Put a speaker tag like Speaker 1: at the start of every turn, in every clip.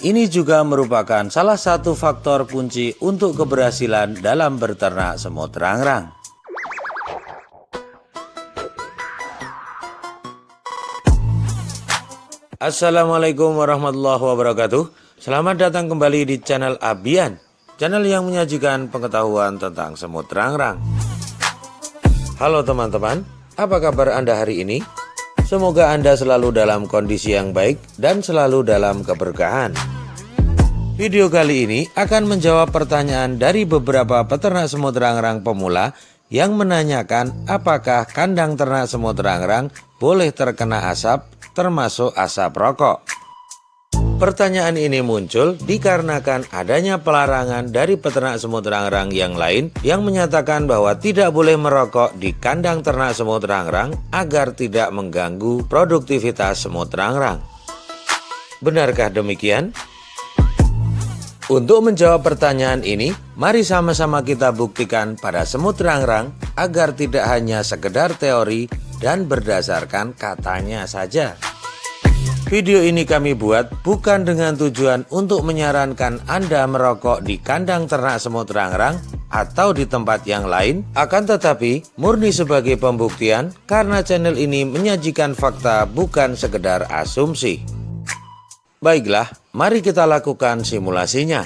Speaker 1: Ini juga merupakan salah satu faktor kunci untuk keberhasilan dalam berternak semut rangrang. Assalamualaikum warahmatullahi wabarakatuh. Selamat datang kembali di channel Abian, channel yang menyajikan pengetahuan tentang semut rangrang. Halo teman-teman, apa kabar Anda hari ini? Semoga Anda selalu dalam kondisi yang baik dan selalu dalam keberkahan. Video kali ini akan menjawab pertanyaan dari beberapa peternak semut rangrang pemula yang menanyakan apakah kandang ternak semut rangrang boleh terkena asap termasuk asap rokok. Pertanyaan ini muncul dikarenakan adanya pelarangan dari peternak semut rangrang yang lain yang menyatakan bahwa tidak boleh merokok di kandang ternak semut rangrang agar tidak mengganggu produktivitas semut rangrang. Benarkah demikian? Untuk menjawab pertanyaan ini, mari sama-sama kita buktikan pada semut rangrang agar tidak hanya sekedar teori dan berdasarkan katanya saja. Video ini kami buat bukan dengan tujuan untuk menyarankan Anda merokok di kandang ternak semut rangrang atau di tempat yang lain, akan tetapi murni sebagai pembuktian karena channel ini menyajikan fakta bukan sekedar asumsi. Baiklah, mari kita lakukan simulasinya.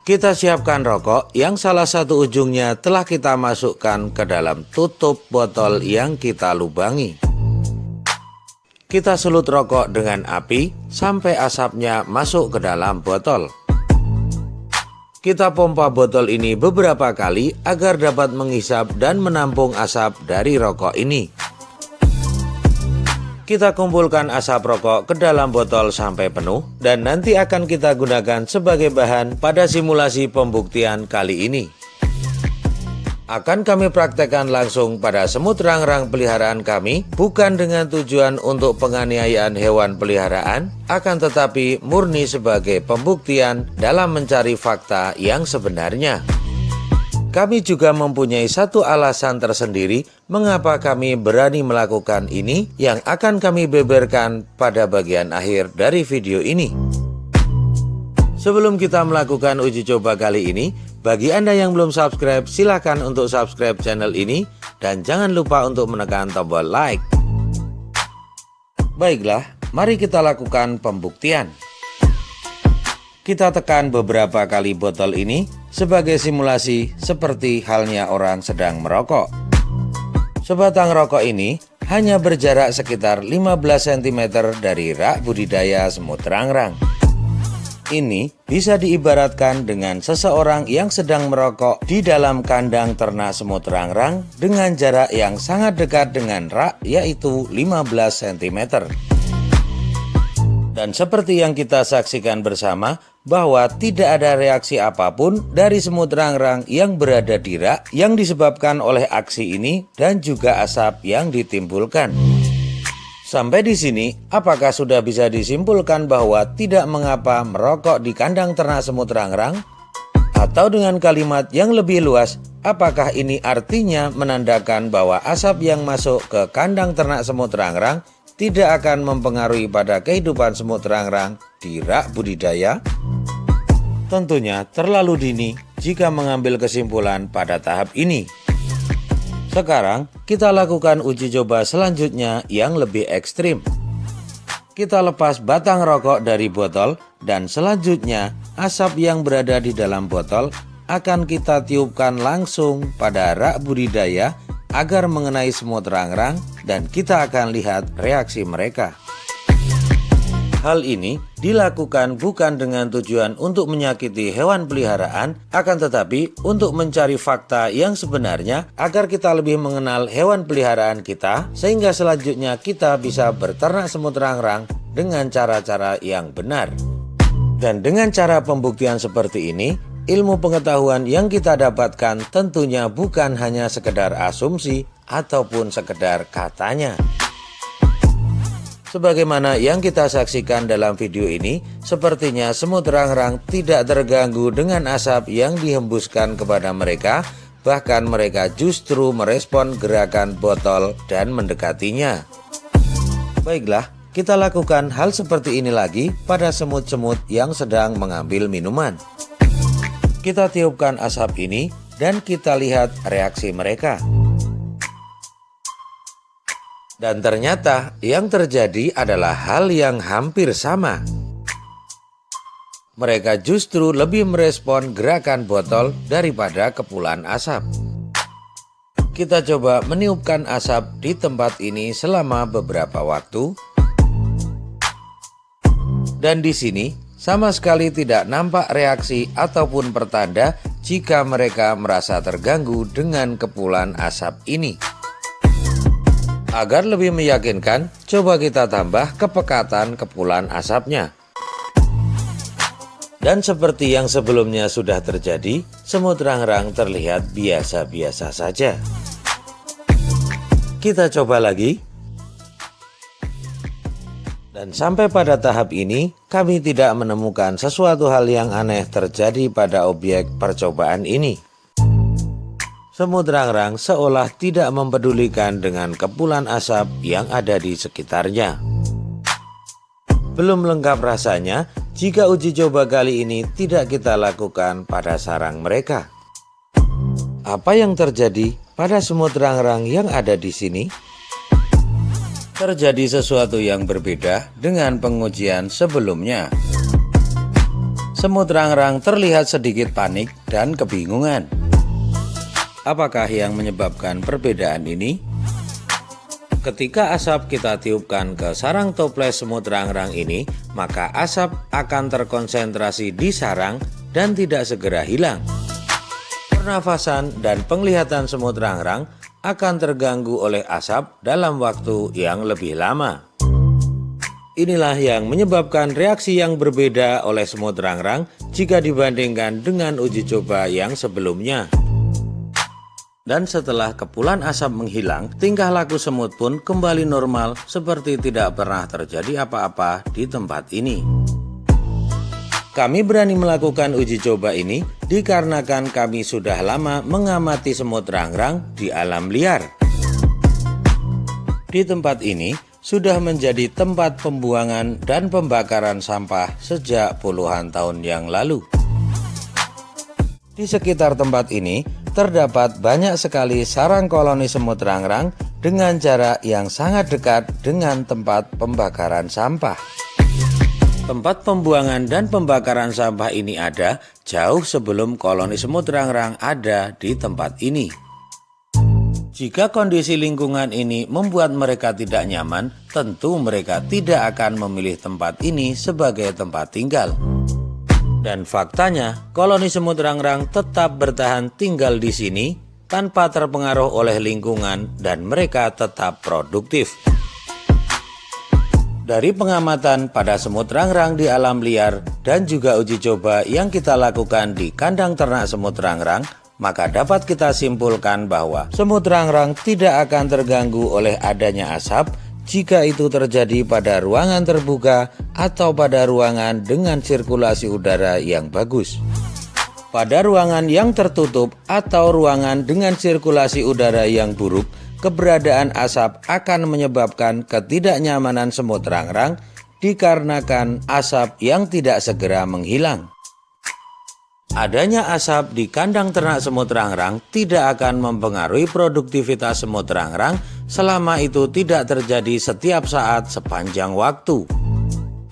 Speaker 1: Kita siapkan rokok yang salah satu ujungnya telah kita masukkan ke dalam tutup botol yang kita lubangi. Kita sulut rokok dengan api sampai asapnya masuk ke dalam botol. Kita pompa botol ini beberapa kali agar dapat menghisap dan menampung asap dari rokok ini. Kita kumpulkan asap rokok ke dalam botol sampai penuh dan nanti akan kita gunakan sebagai bahan pada simulasi pembuktian kali ini akan kami praktekkan langsung pada semut rangrang peliharaan kami bukan dengan tujuan untuk penganiayaan hewan peliharaan akan tetapi murni sebagai pembuktian dalam mencari fakta yang sebenarnya. Kami juga mempunyai satu alasan tersendiri mengapa kami berani melakukan ini yang akan kami beberkan pada bagian akhir dari video ini. Sebelum kita melakukan uji coba kali ini, bagi Anda yang belum subscribe, silakan untuk subscribe channel ini dan jangan lupa untuk menekan tombol like. Baiklah, mari kita lakukan pembuktian. Kita tekan beberapa kali botol ini sebagai simulasi seperti halnya orang sedang merokok. Sebatang rokok ini hanya berjarak sekitar 15 cm dari rak budidaya semut rangrang ini bisa diibaratkan dengan seseorang yang sedang merokok di dalam kandang ternak semut rangrang dengan jarak yang sangat dekat dengan rak yaitu 15 cm. Dan seperti yang kita saksikan bersama bahwa tidak ada reaksi apa pun dari semut rangrang yang berada di rak yang disebabkan oleh aksi ini dan juga asap yang ditimbulkan. Sampai di sini, apakah sudah bisa disimpulkan bahwa tidak mengapa merokok di kandang ternak semut rangrang? Atau dengan kalimat yang lebih luas, apakah ini artinya menandakan bahwa asap yang masuk ke kandang ternak semut rangrang tidak akan mempengaruhi pada kehidupan semut rangrang di rak budidaya? Tentunya terlalu dini jika mengambil kesimpulan pada tahap ini. Sekarang kita lakukan uji coba selanjutnya yang lebih ekstrim. Kita lepas batang rokok dari botol dan selanjutnya asap yang berada di dalam botol akan kita tiupkan langsung pada rak budidaya agar mengenai semut rangrang dan kita akan lihat reaksi mereka. Hal ini dilakukan bukan dengan tujuan untuk menyakiti hewan peliharaan, akan tetapi untuk mencari fakta yang sebenarnya agar kita lebih mengenal hewan peliharaan kita, sehingga selanjutnya kita bisa berternak semut rangrang dengan cara-cara yang benar. Dan dengan cara pembuktian seperti ini, ilmu pengetahuan yang kita dapatkan tentunya bukan hanya sekedar asumsi ataupun sekedar katanya. Sebagaimana yang kita saksikan dalam video ini, sepertinya semut rangrang tidak terganggu dengan asap yang dihembuskan kepada mereka, bahkan mereka justru merespon gerakan botol dan mendekatinya. Baiklah, kita lakukan hal seperti ini lagi pada semut-semut yang sedang mengambil minuman. Kita tiupkan asap ini dan kita lihat reaksi mereka. Dan ternyata yang terjadi adalah hal yang hampir sama. Mereka justru lebih merespon gerakan botol daripada kepulan asap. Kita coba meniupkan asap di tempat ini selama beberapa waktu. Dan di sini sama sekali tidak nampak reaksi ataupun pertanda jika mereka merasa terganggu dengan kepulan asap ini. Agar lebih meyakinkan, coba kita tambah kepekatan kepulan asapnya. Dan seperti yang sebelumnya sudah terjadi, semut rangrang terlihat biasa-biasa saja. Kita coba lagi. Dan sampai pada tahap ini, kami tidak menemukan sesuatu hal yang aneh terjadi pada objek percobaan ini. Semut rangrang seolah tidak mempedulikan dengan kepulan asap yang ada di sekitarnya. Belum lengkap rasanya jika uji coba kali ini tidak kita lakukan pada sarang mereka. Apa yang terjadi pada semut rangrang yang ada di sini? Terjadi sesuatu yang berbeda dengan pengujian sebelumnya. Semut rangrang terlihat sedikit panik dan kebingungan. Apakah yang menyebabkan perbedaan ini? Ketika asap kita tiupkan ke sarang toples semut rangrang ini, maka asap akan terkonsentrasi di sarang dan tidak segera hilang. Pernafasan dan penglihatan semut rangrang akan terganggu oleh asap dalam waktu yang lebih lama. Inilah yang menyebabkan reaksi yang berbeda oleh semut rangrang jika dibandingkan dengan uji coba yang sebelumnya. Dan setelah kepulan asap menghilang, tingkah laku semut pun kembali normal seperti tidak pernah terjadi apa-apa di tempat ini. Kami berani melakukan uji coba ini dikarenakan kami sudah lama mengamati semut rangrang di alam liar. Di tempat ini sudah menjadi tempat pembuangan dan pembakaran sampah sejak puluhan tahun yang lalu. Di sekitar tempat ini terdapat banyak sekali sarang koloni semut rangrang dengan jarak yang sangat dekat dengan tempat pembakaran sampah. Tempat pembuangan dan pembakaran sampah ini ada jauh sebelum koloni semut rangrang ada di tempat ini. Jika kondisi lingkungan ini membuat mereka tidak nyaman, tentu mereka tidak akan memilih tempat ini sebagai tempat tinggal. Dan faktanya, koloni semut rangrang tetap bertahan tinggal di sini tanpa terpengaruh oleh lingkungan dan mereka tetap produktif. Dari pengamatan pada semut rangrang di alam liar dan juga uji coba yang kita lakukan di kandang ternak semut rangrang, maka dapat kita simpulkan bahwa semut rangrang tidak akan terganggu oleh adanya asap jika itu terjadi pada ruangan terbuka atau pada ruangan dengan sirkulasi udara yang bagus. Pada ruangan yang tertutup atau ruangan dengan sirkulasi udara yang buruk, keberadaan asap akan menyebabkan ketidaknyamanan semut rangrang dikarenakan asap yang tidak segera menghilang. Adanya asap di kandang ternak semut rangrang tidak akan mempengaruhi produktivitas semut rangrang selama itu tidak terjadi setiap saat sepanjang waktu.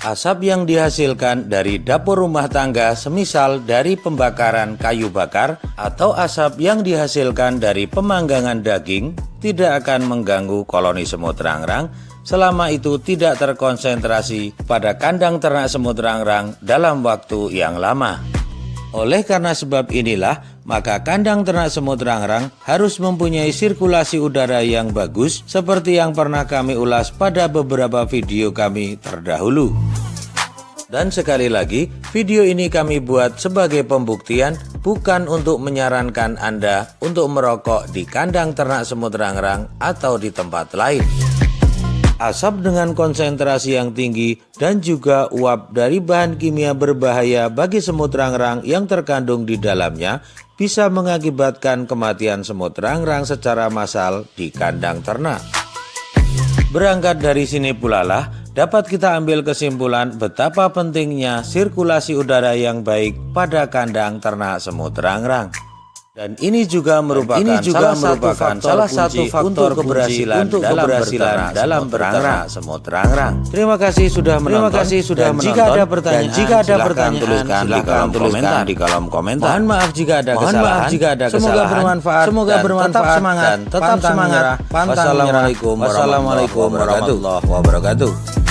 Speaker 1: Asap yang dihasilkan dari dapur rumah tangga semisal dari pembakaran kayu bakar atau asap yang dihasilkan dari pemanggangan daging tidak akan mengganggu koloni semut rangrang selama itu tidak terkonsentrasi pada kandang ternak semut rangrang dalam waktu yang lama. Oleh karena sebab inilah, maka kandang ternak semut rangrang harus mempunyai sirkulasi udara yang bagus seperti yang pernah kami ulas pada beberapa video kami terdahulu. Dan sekali lagi, video ini kami buat sebagai pembuktian bukan untuk menyarankan Anda untuk merokok di kandang ternak semut rangrang atau di tempat lain. Asap dengan konsentrasi yang tinggi dan juga uap dari bahan kimia berbahaya bagi semut rangrang yang terkandung di dalamnya bisa mengakibatkan kematian semut rangrang secara massal di kandang ternak. Berangkat dari sini pula lah, dapat kita ambil kesimpulan betapa pentingnya sirkulasi udara yang baik pada kandang ternak semut rangrang. Dan ini juga merupakan
Speaker 2: ini juga
Speaker 1: salah
Speaker 2: merupakan
Speaker 1: satu faktor
Speaker 2: salah
Speaker 1: kunci
Speaker 2: satu faktor
Speaker 1: untuk keberhasilan
Speaker 2: untuk
Speaker 1: dalam
Speaker 2: keberhasilan dalam berternak
Speaker 1: semut rangrang. Terima kasih sudah menonton.
Speaker 2: Terima kasih sudah
Speaker 1: Dan Jika
Speaker 2: menonton.
Speaker 1: ada pertanyaan,
Speaker 2: Dan jika ada pertanyaan,
Speaker 1: tuliskan di kolom
Speaker 2: tuliskan
Speaker 1: komentar.
Speaker 2: di kolom komentar.
Speaker 1: Mohon maaf jika ada
Speaker 2: Mohon
Speaker 1: kesalahan.
Speaker 2: maaf jika ada
Speaker 1: Semoga
Speaker 2: kesalahan.
Speaker 1: bermanfaat.
Speaker 2: Semoga
Speaker 1: dan
Speaker 2: bermanfaat
Speaker 1: Tetap semangat.
Speaker 2: dan tetap
Speaker 1: pantang
Speaker 2: semangat.
Speaker 1: menyerah.
Speaker 2: Pantang
Speaker 1: Wassalamualaikum
Speaker 2: menyerah.
Speaker 1: warahmatullahi wabarakatuh.
Speaker 2: wabarakatuh.